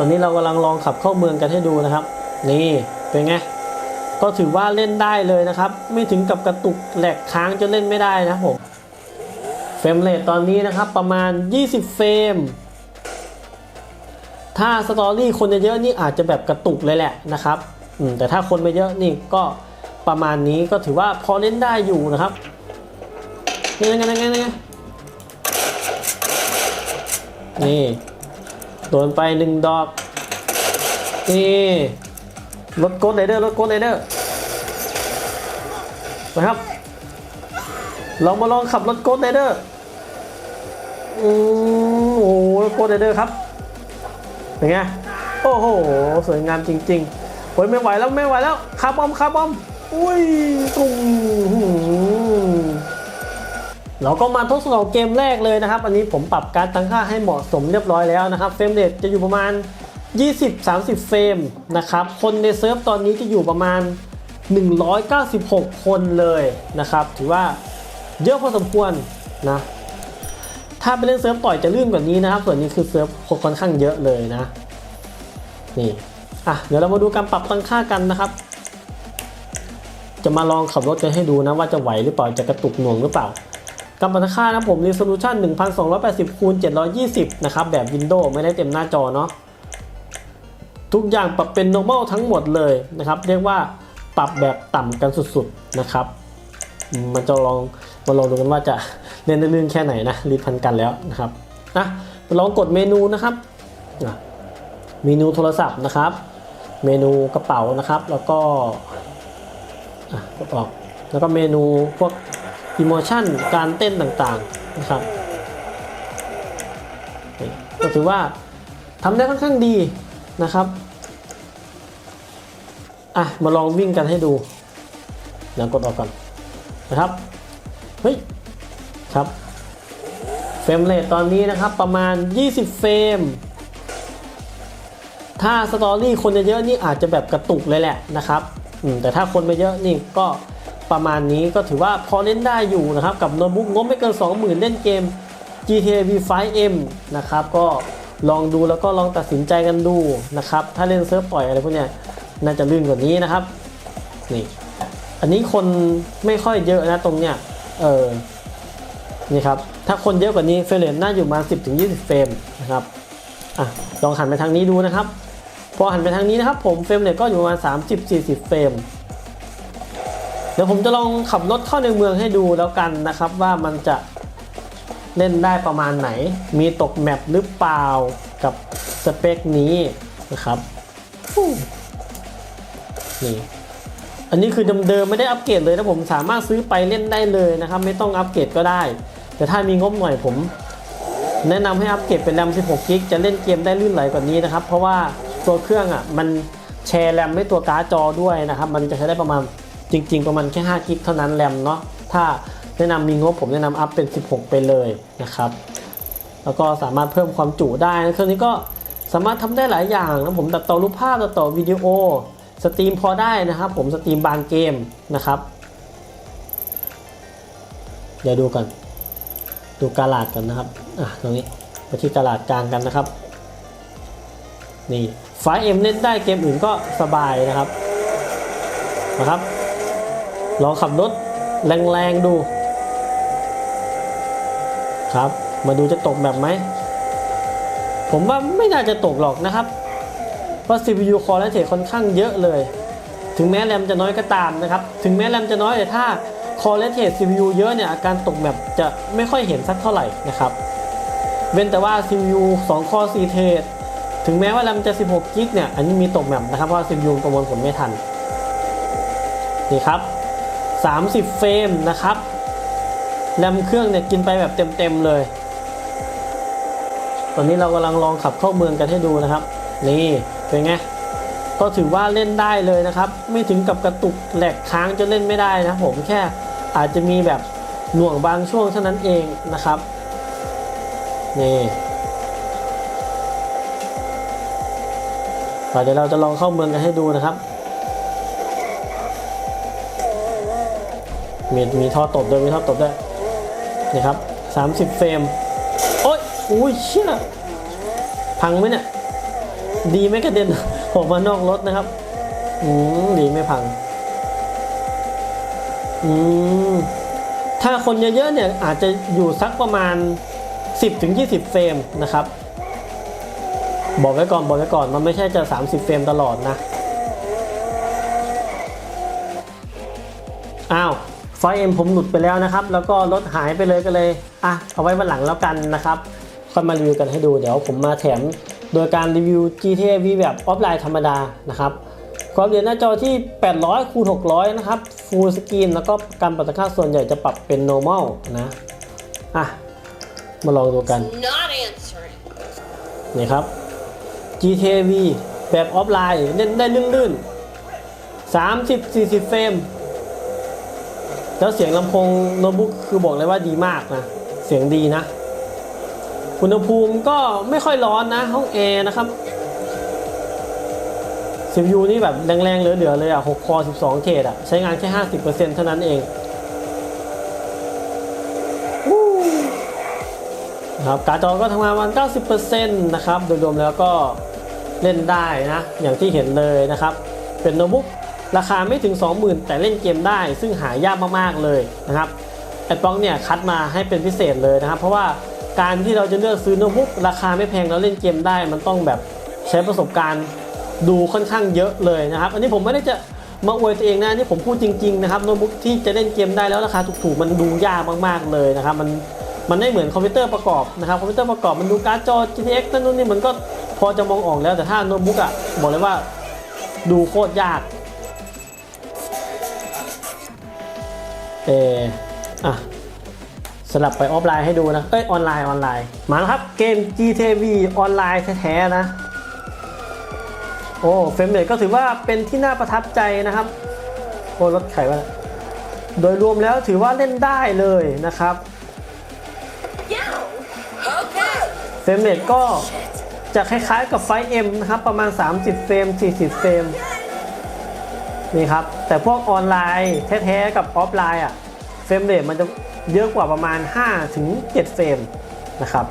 ตอนนี้เรากำลังลองขับเข้าเมืองกันให้ดูนะครับ นี่เป็นไงก็ถือว่าเล่นได้เลยนะครับ ไม่ถึงกับกระตุกแหลกค้างจนเล่นไม่ได้นะครับผมเฟรมเรทตอนนี้นะครับประมาณ 20 เฟรม ถ้าสตอรี่คนเยอะๆนี่อาจจะแบบกระตุกเลยแหละนะครับแต่ถ้าคนไม่เยอะนี่ก็ประมาณนี้ก็ถือว่าพอเล่นได้อยู่นะครับนี่ไงไงไงไงนี่ โดนไปหนึ่งดอก นี่รถโกดไรเดอร์รถโกดไรเดอร์นะครับลองมาลองขับรถโกดไรเดอร์อืมโอ้โหรถโกดไรเดอร์ครับเป็นไงโอ้โห สวยงามจริงๆโอ้ยไม่ไหวแล้วไม่ไหวแล้วคาร์บอมคาร์บอมอุ้ยตุ้ง เราก็มาทดสอบเกมแรกเลยนะครับ อันนี้ผมปรับการตั้งค่าให้เหมาะสมเรียบร้อยแล้วนะครับ เฟรมเรทจะอยู่ประมาณ 20-30 เฟรมนะครับ คนในเซิร์ฟตอนนี้จะอยู่ประมาณ 196 คนเลยนะครับ ถือว่าเยอะพอสมควรนะ ถ้าไปเล่นเซิร์ฟต่อยจะลื่นกว่านี้นะครับ ส่วนนี้คือเซิร์ฟค่อนข้างเยอะเลยนะ นี่ อะ เดี๋ยวเรามาดูการปรับตั้งค่ากันนะครับ จะมาลองขับรถกันให้ดูนะว่าจะไหวหรือเปล่า จะกระตุกหน่วงหรือเปล่า การปรับตั้งค่านะผม resolution 1280คูณ720 นะครับ แบบ Windows ไม่ได้เต็มหน้าจอเนาะทุกอย่างปรับเป็น normal ทั้งหมดเลยนะครับ เรียกว่าปรับแบบต่ำกันสุดๆนะครับ มันจะลองมาลองดูกันว่าจะเล่นได้ลื่นแค่ไหนนะรีดพันกันแล้วนะครับอะลองกดเมนูนะครับเมนูโทรศัพท์นะครับ เมนูกระเป๋านะครับ แล้วก็กดออกแล้วก็เมนูพวก อิโมชันการเต้นต่างๆนะครับก็ถือว่าทำได้ค่อนข้างดีนะครับอะมาลองวิ่งกันให้ดูเดี๋ยวกดออกก่อนนะครับเฮ้ยครับเฟรมเรทตอนนี้นะครับประมาณ 20 เฟรมถ้าสตอรี่คนเยอะๆนี่อาจจะแบบกระตุกเลยแหละนะครับแต่ถ้าคนไม่เยอะนี่ก็ ประมาณนี้ก็ถือว่าพอเล่นได้อยู่นะครับ กับโน้ตบุ๊กงบไม่เกิน 20,000 เล่นเกม GTA V5M นะครับ ก็ลองดูแล้วก็ลองตัดสินใจกันดูนะครับ ถ้าเล่นเซิร์ฟปล่อยอะไรพวกเนี้ยน่าจะลื่นกว่านี้นะครับนี่อันนี้คนไม่ค่อยเยอะนะตรงเนี้ยเออนี่ครับ ถ้าคนเยอะกว่านี้เฟรมเรทน่าอยู่ประมาณ10ถึง20 เฟรมนะครับอะลองหันไปทางนี้ดูนะครับ พอหันไปทางนี้นะครับผมเฟรมเรทก็อยู่ประมาณ 30 40 เฟรม ดี๋ยวผมจะลองขับรถเข้าในเมืองให้ดูแล้วกันนะครับว่ามันจะเล่นได้ประมาณไหน มีตกแมปหรือเปล่ากับสเปคนี้นะครับนี่อันนี้คือเดิมๆไม่ได้อัปเกรดเลยนะผมสามารถซื้อไปเล่นได้เลยนะครับ ไม่ต้องอัปเกรดก็ได้ แต่ถ้ามีงบหน่อยผม แนะนำให้อัปเกรดเป็นแรม 16 กิกจะเล่นเกมได้ลื่นไหลกว่านี้นะครับ เพราะว่าตัวเครื่องอะมันแชร์แรมไม่ตัวการ์ดจอด้วยนะครับ มันจะใช้ได้ประมาณ จริง ๆ ประมาณแค่5กิกเท่านั้นแรมเนาะถ้าแนะนำมีงบผมแนะนำอัพเป็น 16 ไปเลยนะครับ แล้วก็สามารถเพิ่มความจุได้นะเครื่องนี้ก็สามารถทำได้หลายอย่างนะผมตัดต่อรูปภาพตัดต่อวิดีโอสตรีมพอได้นะครับผมสตรีมบางเกมนะครับ เดี๋ยวดูกัน ดูกาลาดกันนะครับอะตรงนี้ไปที่กาลาดกลางกันนะครับนี่ไฟเอ็มเล่นได้เกมอื่นก็สบายนะครับนะครับ ลองขับรถแรงๆดู ครับ มาดูจะตกแบบไหม ผมว่าไม่น่าจะตกหรอกนะครับ เพราะ CPU Core และเทค่อนข้างเยอะเลย ถึงแม้แรมจะน้อยก็ตามนะครับ ถึงแม้แรมจะน้อยแต่ถ้า Core และ CPU เยอะเนี่ยอาการตกแมปจะไม่ค่อยเห็นสักเท่าไหร่นะครับ เว้นแต่ว่า CPU 2 Core 4 เทรถึงแม้ว่าแรมจะ 16 กิกเนี่ย อันนี้มีตกแมปนะครับเพราะ CPU ประมวลผลไม่ทัน นี่ครับ 30 เฟรมนะครับแรมเครื่องเนี่ยกินไปแบบเต็มๆเลย ตอนนี้เรากำลังลองขับเข้าเมืองกันให้ดูนะครับ นี่เป็นไงก็ถือว่าเล่นได้เลยนะครับ ไม่ถึงกับกระตุกแหลกค้างจนเล่นไม่ได้นะผมแค่อาจจะมีแบบหน่วงบางช่วงเท่านั้นเองนะครับนี่เดี๋ยวเราจะลองเข้าเมืองกันให้ดูนะครับ มีมีท่อตบด้วยมีท่อตบด้วยนี่ครับ 30 เฟรม โอ้ยอุ้ยเชี่ยพังไหมเนี่ย ดีไม่กระเด็นออกมานอกรถนะครับ อืมดีไม่พัง อืมถ้าคนเยอะๆเนี่ยอาจจะอยู่สักประมาณ 10-20 เฟรมนะครับ บอกไว้ก่อนบอกไว้ก่อนมันไม่ใช่จะ 30 เฟรมตลอดนะ ไฟเอ็มผมหลุดไปแล้วนะครับ แล้วก็รถหายไปเลยก็เลยอะเอาไว้วันหลังแล้วกันนะครับค่อยมารีวิวกันให้ดูเดี๋ยวผมมาแถมโดยการรีวิว GTA V แบบออฟไลน์ธรรมดานะครับความเรียนหน้าจอที่ 800คูณ600 นะครับ Full Screen แล้วก็การปรับค่าส่วนใหญ่จะปรับเป็น normal นะ อะ มาลองดูกัน Not answering. นี่ครับ GTA V แบบออฟไลน์เล่นได้ลื่นๆ 30-40 เฟรม แล้วเสียงลำโพงโน้ตบุ๊กคือบอกเลยว่าดีมากนะ เสียงดีนะ อุณหภูมิก็ไม่ค่อยร้อนนะ ห้องแอร์นะครับ CPU นี่แบบแรงๆเหลือๆเลยอะ6คอ12เทรดอะ ใช้งานแค่ 50%เท่านั้นเองครับการ์ดจอก็ทำงานประมาณ90%นะครับ โดยรวมแล้วก็เล่นได้นะ อย่างที่เห็นเลยนะครับ เป็นโน้ตบุ๊ก ราคาไม่ถึง 20,000 แต่เล่นเกมได้ ซึ่งหายากมากๆเลยนะครับแอดบล็อกเนี่ยคัดมาให้เป็นพิเศษเลยนะครับ เพราะว่าการที่เราจะเลือกซื้อโน้ตบุ๊กราคาไม่แพงแล้วเล่นเกมได้ มันต้องแบบใช้ประสบการณ์ดูค่อนข้างเยอะเลยนะครับ อันนี้ผมไม่ได้จะมาอวยตัวเองนะนนี่ผมพูดจริงๆนะครับโน้ตบุ๊กที่จะเล่นเกมได้แล้วราคาถูกๆมันดูยากมากๆเลยนะครับมันมันไม่เหมือนคอมพิวเตอร์ประกอบนะครับคอมพิวเตอร์ประกอบมันดูการ์ดจอ GTX นั่นนู่นนี่มันก็พอจะมองออกแล้วแต่ถ้าโน้ตบุ๊กอะบอกเลยว่าดูโคตรยาก เอออะสลับไปออฟไลน์ให้ดูนะ เอ้ยออนไลน์ออนไลน์ มาแล้วครับเกม GTV ออนไลน์แท้ๆนะ โอ้เฟรมเรทก็ถือว่าเป็นที่น่าประทับใจนะครับ โอ้รถไขวะเนี่ยโดยรวมแล้วถือว่าเล่นได้เลยนะครับเฟรมเรทก็จะคล้ายๆกับไฟ M นะครับ ประมาณ 30 เฟรม 40 เฟรม นี่ครับ แต่พวกออนไลน์แท้ๆกับออฟไลน์อะเฟรมเรทมันจะเยอะกว่าประมาณ 5 ถึง 7 เฟรมนะครับ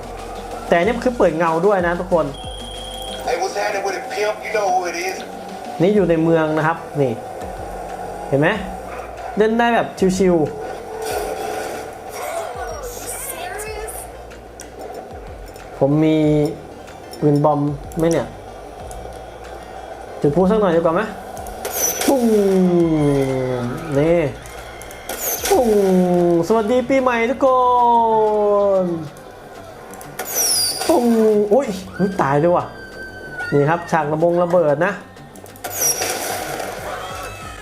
แต่อันนี่คือเปิดเงาด้วยนะทุกคน Hey, what's happening with it, pimp? You know who it is. นี่อยู่ในเมืองนะครับ นี่ เห็นไหมเล่นได้แบบชิวๆ ผมมีปืนบอมไหมเนี่ย จุดพูสักหน่อยดีกว่าไหม ปุ้งนี่ปุ้งสวัสดีปีใหม่ทุกคนปุ้งอุ้ยอุ๊ยตายด้วยว่ะนี่ครับฉากระบงระเบิดนะ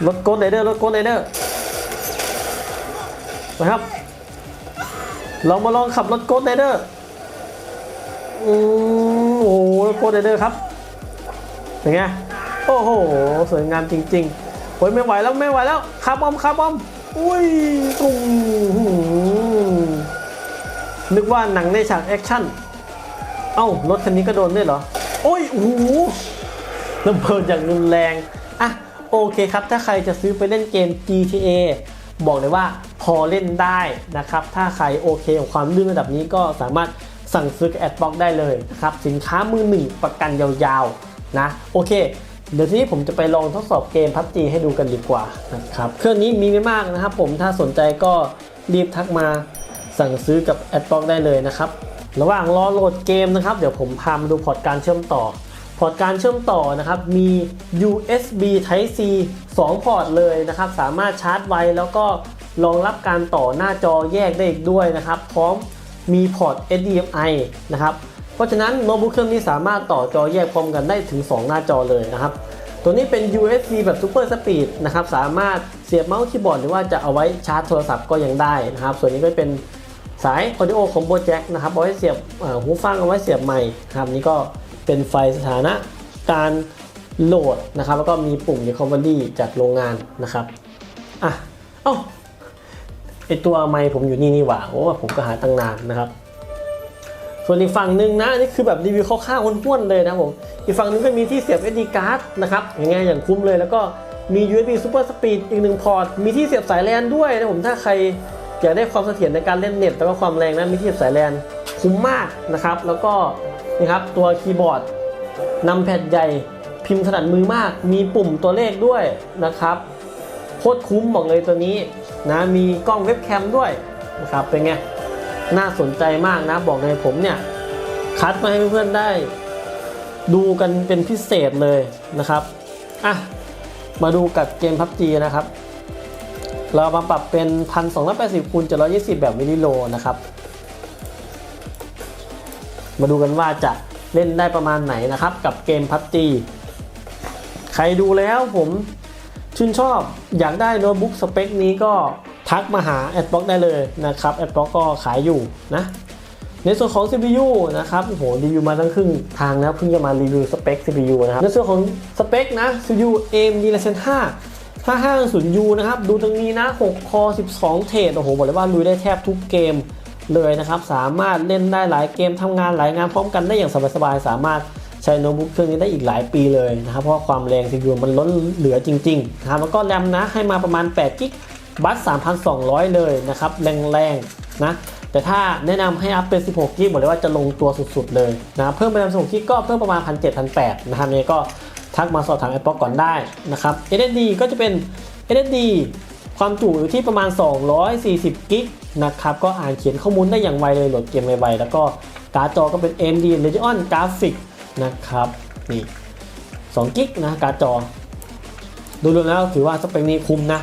รถโกดไรเดอร์รถโกดไรเดอร์นะครับเรามาลองขับรถโกดไรเดอร์อืมโอ้โหรถโกดไรเดอร์ครับเป็นไง โอ้โห สวยงามจริงๆโอ้ยไม่ไหวแล้วไม่ไหวแล้วคาร์บอมคาร์บอมอุ้ยตุ้งนึกว่าหนังในฉากแอคชั่น เอ้ารถคันนี้ก็โดนด้วยเหรอ โอ้ยโอ้โหระเบิดอย่างรุนแรง อะ โอเคครับ ถ้าใครจะซื้อไปเล่นเกม GTA บอกเลยว่าพอเล่นได้นะครับ ถ้าใครโอเคกับความลื่นระดับนี้ก็สามารถสั่งซื้อแอดบล็อกได้เลยนะครับ สินค้ามือหนึ่งประกันยาวๆ นะ โอเค เดี๋ยวทีนี้ผมจะไปลองทดสอบเกมพับจีให้ดูกันดีกว่านะครับ เครื่องนี้มีไม่มากนะครับผมถ้าสนใจก็รีบทักมาสั่งซื้อกับแอดบ็อกได้เลยนะครับ ระหว่างรอโหลดเกมนะครับ เดี๋ยวผมพามาดูพอร์ตการเชื่อมต่อ พอร์ตการเชื่อมต่อนะครับ มี USB Type C 2 พอร์ตเลยนะครับ สามารถชาร์จไวแล้วก็รองรับการต่อหน้าจอแยกได้อีกด้วยนะครับ พร้อมมีพอร์ต HDMI นะครับ เพราะฉะนั้นโน้ตบุ๊กเครื่องนี้สามารถต่อจอแยกพร้อมกันได้ถึง 2 หน้าจอเลยนะครับ ตัวนี้เป็น USB แบบ Super Speed นะครับ สามารถเสียบเมาส์คีย์บอร์ดหรือว่าจะเอาไว้ชาร์จโทรศัพท์ก็ยังได้นะครับ ส่วนนี้ก็เป็นสาย Audio Combo Jack นะครับเอาไว้เสียบหูฟังเอาไว้เสียบไมค์ครับนี่ก็เป็นไฟสถานะการโหลดนะครับแล้วก็มีปุ่ม Recovery จากโรงงานนะครับอะเอ้าไอตัวไมค์ผมอยู่นี่นี่หว่าโอ้ผมก็หาตั้งนานนะครับ ส่วนอีกฝั่งหนึ่งนะอันนี่คือแบบรีวิวคร่าวๆห้วนๆเลยนะผมอีกฝั่งหนึงก็มีที่เสียบ SD card นะครับยังไงอย่างคุ้มเลยแล้วก็มี USB Super Speed อีกหนึ่งพอร์ตมีที่เสียบสายแลนด้วยนะผมถ้าใครอยากได้ความเสถียรในการเล่นเน็ตแล้วก็ความแรงนะมีที่เสียบสายแลนคุ้มมากนะครับ แล้วก็นี่ครับตัวคีย์บอร์ดนำแผ่นใหญ่พิมพ์ถนัดมือมาก มีปุ่มตัวเลขด้วยนะครับโคตรคุ้มบอกเลยตัวนี้นะมีกล้องเว็บแคมด้วยนะครับเป็นไง น่าสนใจมากนะบอกเลยผมเนี่ยคัดมาให้เพื่อนๆได้ ดูกันเป็นพิเศษเลยนะครับอะมาดูกับเกมพับจีนะครับ เรามาปรับเป็น 1280คูณ720 แบบมิลลิโลนะครับ มาดูกันว่าจะเล่นได้ประมาณไหนนะครับ กับเกมพับจีใครดูแล้วผมชื่นชอบอยากได้โน้ตบุ๊กสเปคนี้ก็ ทักมาหา a d b l o c k ได้เลยนะครับ a d b l o c k ก็ขายอยู่นะในส่วนของ CPU นะครับโอ้โหรีวิวมาตั้งครึ่งทางแล้วเพิ่งจะมารีวิวสเปค CPU นะครับในส่วนของสเปคนะ CPU AMD Ryzen 5 5500U นะครับ ดูตรงนี้นะ 6 คอ 12 เทรดโอ้โห บอกเลยว่าลุยได้แทบทุกเกมเลยนะครับ สามารถเล่นได้หลายเกมทำงานหลายงานพร้อมกันได้อย่างสบายๆ สามารถใช้โน้ตบุ๊กเครื่องนี้ได้อีกหลายปีเลยนะครับ เพราะความแรง CPU มันล้นเหลือจริงๆนะครับแล้วก็แรมนะให้มาประมาณ8กิก บัส3,200 เลยนะครับ แรงๆนะแต่ถ้าแนะนำให้อัพเป็น 16 กิกบอกเลยว่าจะลงตัวสุดๆเลยนะเพิ่มไปเป็น16 กิกก็เพิ่มประมาณ 1,700 8นะครับนี่ก็ทักมาสอบถาม Apple ก่อนได้นะครับ SSD ก็จะเป็น SSD ความจุอยู่ที่ประมาณ 240 กิกนะครับ ก็อ่านเขียนข้อมูลได้อย่างไวเลยโหลดเกมไวๆแล้วก็การ์ดจอก็เป็น AMD Radeon Graphics นะครับนี่2กิกนะการ์ดจอ ดูรวมแล้วถือว่าสเปคนี้คุ้มนะ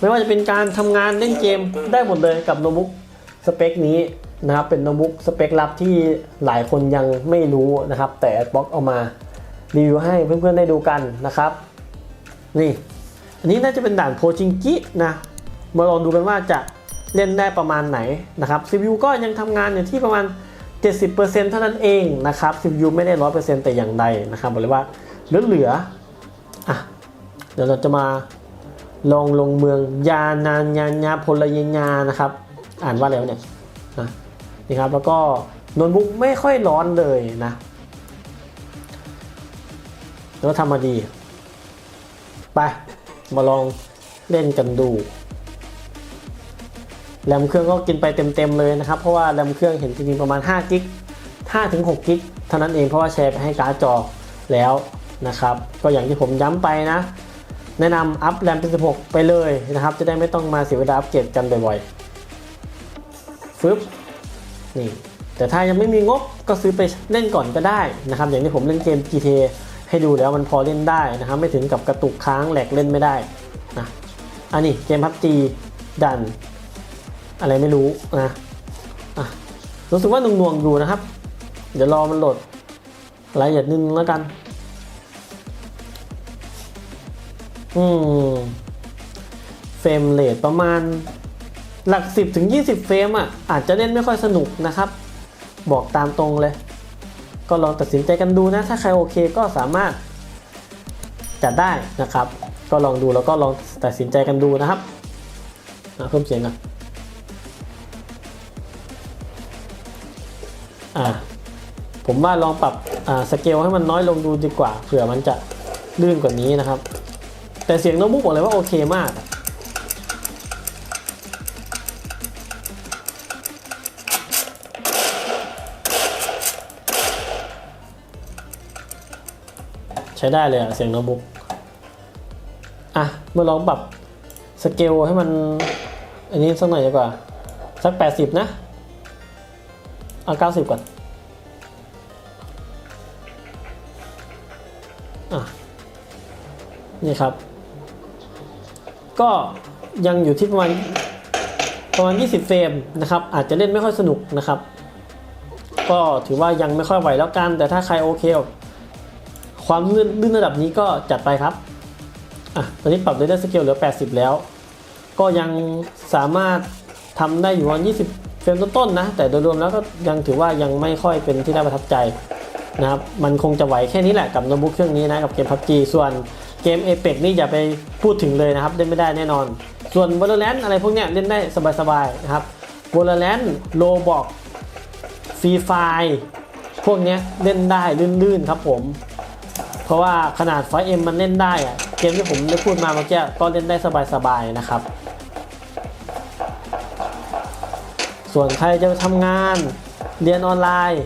ไม่ว่าจะเป็นการทำงานเล่นเกมได้หมดเลยกับโน้ตบุ๊กสเปคนี้นะครับเป็นโน้ตบุ๊กสเปคลับที่หลายคนยังไม่รู้นะครับ แต่ Xbox เอามารีวิวให้เพื่อนๆได้ดูกันนะครับ นี่ อันนี้น่าจะเป็นด่านโพชิงกินะมาลองดูกันว่าจะเล่นได้ประมาณไหนนะครับ CPU ก็ยังทำงานอยู่ที่ประมาณ 70%เท่านั้นเองนะครับ CPU ไม่ได้ 100%แต่อย่างใดนะครับบอกเลยว่าเหลือๆอะเดี๋ยวเราจะมา ลองลงเมืองยานานยานยาพลยญานะครับ อ่านว่าอะไรวเนี่ยนะนี่ครับแล้วก็โน้ตบุ๊กไม่ค่อยร้อนเลยนะแล้วทำมาดี ไป มาลองเล่นกันดูแรมเครื่องก็กินไปเต็มๆเลยนะครับ เพราะว่าแรมเครื่องเห็นจริงๆประมาณ5กิก5ถึง6กิกเท่านั้นเองเพราะว่าแชร์ไปให้การ์ดจอแล้วนะครับ ก็อย่างที่ผมย้ำไปนะ แนะนำอัพแรมเป็น 16 ไปเลยนะครับ จะได้ไม่ต้องมาเสียเวลาอัปเกรดกันบ่อยๆฟึบนี่แต่ถ้ายังไม่มีงบก็ซื้อไปเล่นก่อนก็ได้นะครับ อย่างที่ผมเล่นเกม GTA ให้ดูแล้วมันพอเล่นได้นะครับ ไม่ถึงกับกระตุกค้างแหลกเล่นไม่ได้นะอันนี้เกมพับจีดัน อะไรไม่รู้นะะรู้สึกว่าหน่วงๆอยู่นะครับ เดี๋ยวรอมันโหลดรายละเอียดนึงแล้วกัน อืมเฟรมเรทประมาณหลัก 10ถึง20 เฟรมอะ อาจจะเล่นไม่ค่อยสนุกนะครับ บอกตามตรงเลย ก็ลองตัดสินใจกันดูนะ ถ้าใครโอเคก็สามารถจัดได้นะครับ ก็ลองดูแล้วก็ลองตัดสินใจกันดูนะครับเพิ่มเสียงก่อนอ่าผมว่าลองปรับอ่าสเกลให้มันน้อยลงดูดีกว่าเผื่อมันจะลื่นกว่านี้นะครับ แต่เสียงโน้ตบุ๊กบอกเลยว่าโอเคมากใช้ได้เลยอะเสียงโน้ตบุ๊กอะเมื่อลองปรับสเกลให้มัน อันนี้สักหน่อยดีกว่า สัก 80 นะเอา90 ก่อน อะ นี่ครับ ก็ยังอยู่ที่ประมาณประมาณ 20 เฟรมนะครับ อาจจะเล่นไม่ค่อยสนุกนะครับ ก็ถือว่ายังไม่ค่อยไหวแล้วกัน แต่ถ้าใครโอเค ความลื่นลื่นระดับนี้ก็จัดไปครับ อะ ตอนนี้ปรับ Render Scale เหลือ 80 แล้ว ก็ยังสามารถทำได้อยู่ประมาณ20 เฟรมต้นๆนะ แต่โดยรวมแล้วก็ยังถือว่ายังไม่ค่อยเป็นที่น่าประทับใจนะครับ มันคงจะไหวแค่นี้แหละกับโน้ตบุ๊กเครื่องนี้นะ กับเกม PUBG ส่วน เกม Apex นี่อย่าไปพูดถึงเลยนะครับเล่นไม่ได้แน่นอน ส่วน Valorant อะไรพวกเนี้ยเล่นได้สบายๆนะครับ Valorant Roblox ฟรีไฟพวกเนี้ยเล่นได้ลื่นๆครับผม เพราะว่าขนาดไฟเอ็มมันเล่นได้อะเกมที่ผมได้พูดมาเมื่อกี้ก็เล่นได้สบายๆนะครับ ส่วนใครจะทำงานเรียนออนไลน์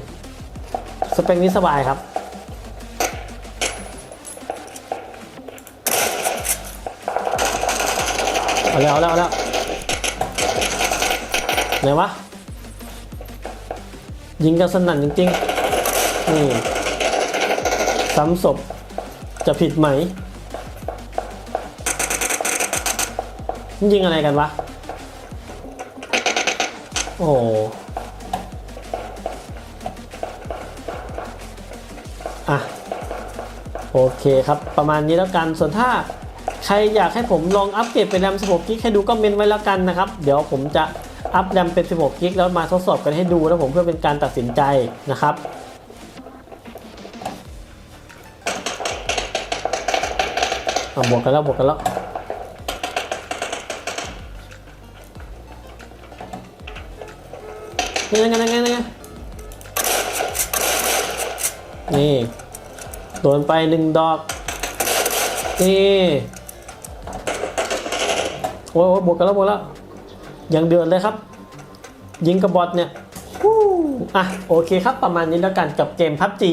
สเปคนี้สบายครับ แล้วเอาแล้วเอาแล้วไหนวะ ยิงกันสนั่นจริงๆ นี่ซ้ำศพจะผิดไหม ยิงอะไรกันวะ โอ้อะโอเคครับ ประมาณนี้แล้วกันส่วนถ้า ใครอยากให้ผมลองอัปเกรดเป็นแรม 16 กิกให้ดูก็เมนไว้แล้วกันนะครับ เดี๋ยวผมจะอัพแรมเป็น 16 กิกแล้วมาทดสอบกันให้ดูนะผมเพื่อเป็นการตัดสินใจนะครับบวกกันแล้วบวกกันแล้วนี่ไงนี่ไงนี่ไงนี่โดนไปหนึ่งดอก นี่ โอ้ยโอ้ยบวกกันแล้วบวกแล้วยังเดือดเลยครับ ยิงกระบอดเนี่ยฮู้อะโอเคครับประมาณนี้แล้วกันกับเกมพับจี